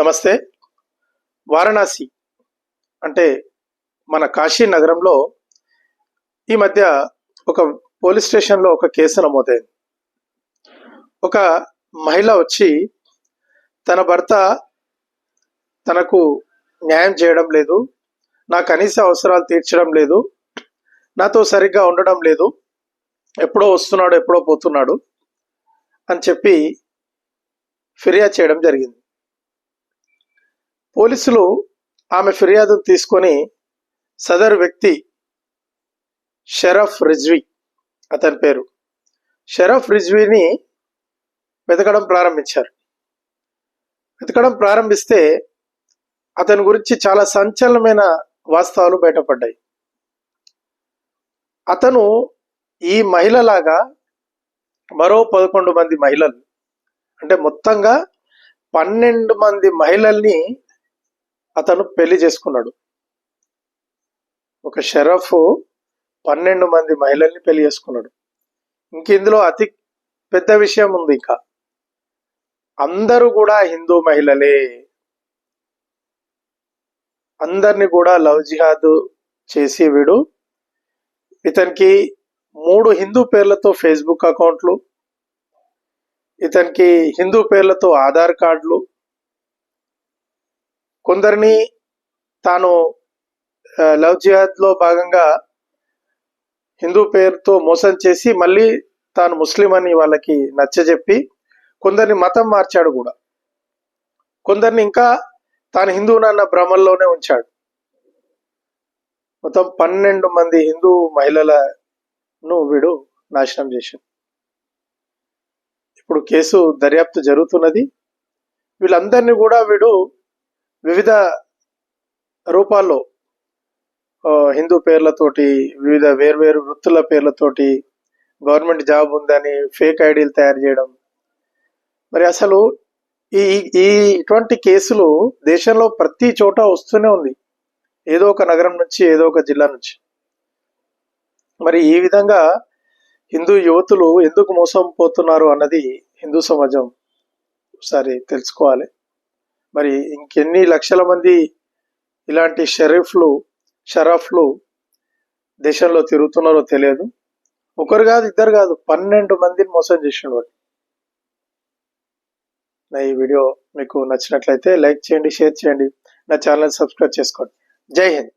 నమస్తే. వారణాసి అంటే మన కాశీ నగరంలో ఈ మధ్య ఒక పోలీస్ స్టేషన్లో ఒక కేసు నమోదైంది. ఒక మహిళ వచ్చి తన భర్త తనకు న్యాయం చేయడం లేదు నా కనీస అవసరాలు తీర్చడం లేదు నాతో సరిగ్గా ఉండడం లేదు ఎప్పుడో వస్తున్నాడు ఎప్పుడో పోతున్నాడు అని చెప్పి ఫిర్యాదు చేయడం జరిగింది. పోలీసులు ఆమె ఫిర్యాదు తీసుకొని సదర్ వ్యక్తి షరఫ్ రిజ్వీ అతని పేరు. షరఫ్ రిజ్వీని వెతకడం ప్రారంభించారు. వెతకడం ప్రారంభిస్తే అతని గురించి చాలా సంచలనమైన వాస్తవాలు బయటపడ్డాయి. అతను ఈ మహిళలాగా మరో పదకొండు మంది మహిళలు అంటే మొత్తంగా పన్నెండు మంది మహిళల్ని అతను పెళ్ళి చేసుకున్నాడు. ఒక షరఫ్ పన్నెండు మంది మహిళల్ని పెళ్ళి చేసుకున్నాడు. ఇంక ఇందులో అతి పెద్ద విషయం ఉంది ఇంకా. అందరూ కూడా హిందూ మహిళలే. అందరిని కూడా లవ్ జిహాద్ చేసి వీడు. ఇతనికి మూడు హిందూ పేర్లతో ఫేస్బుక్ అకౌంట్లు. ఇతనికి హిందూ పేర్లతో ఆధార్ కార్డులు. కొందరిని తాను లవ్ జిహాద్లో భాగంగా హిందూ పేరుతో మోసం చేసి మళ్ళీ తాను ముస్లిం అని వాళ్ళకి నచ్చజెప్పి కొందరిని మతం మార్చాడు కూడా. కొందరిని ఇంకా తాను హిందువునన్న భ్రమల్లోనే ఉంచాడు. మొత్తం పన్నెండు మంది హిందూ మహిళలను వీడు నాశనం చేశాడు. ఇప్పుడు కేసు దర్యాప్తు జరుగుతున్నది. వీళ్ళందరినీ కూడా వీడు వివిధ రూపాల్లో హిందూ పేర్లతోటి వివిధ వేర్వేరు వృత్తుల పేర్లతోటి గవర్నమెంట్ జాబ్ ఉందని ఫేక్ ఐడీలు తయారు చేయడం. మరి అసలు ఈ ఈ ఇటువంటి కేసులు దేశంలో ప్రతి చోట వస్తూనే ఉంది. ఏదో ఒక నగరం నుంచి ఏదో ఒక జిల్లా నుంచి. మరి ఈ విధంగా హిందూ యువతులు ఎందుకు మోసం పోతున్నారు అన్నది హిందూ సమాజం ఒకసారి తెలుసుకోవాలి. మరి ఇంకెన్ని లక్షల మంది ఇలాంటి షరీఫ్లు షరఫ్లు దేశంలో తిరుగుతున్నారో తెలియదు. ఒకరు కాదు ఇద్దరు కాదు పన్నెండు మందిని మోసం చేసిన వాడు. నా ఈ వీడియో మీకు నచ్చినట్లయితే లైక్ చేయండి షేర్ చేయండి. నా ఛానల్ సబ్స్క్రైబ్ చేసుకోండి. జై హింద్.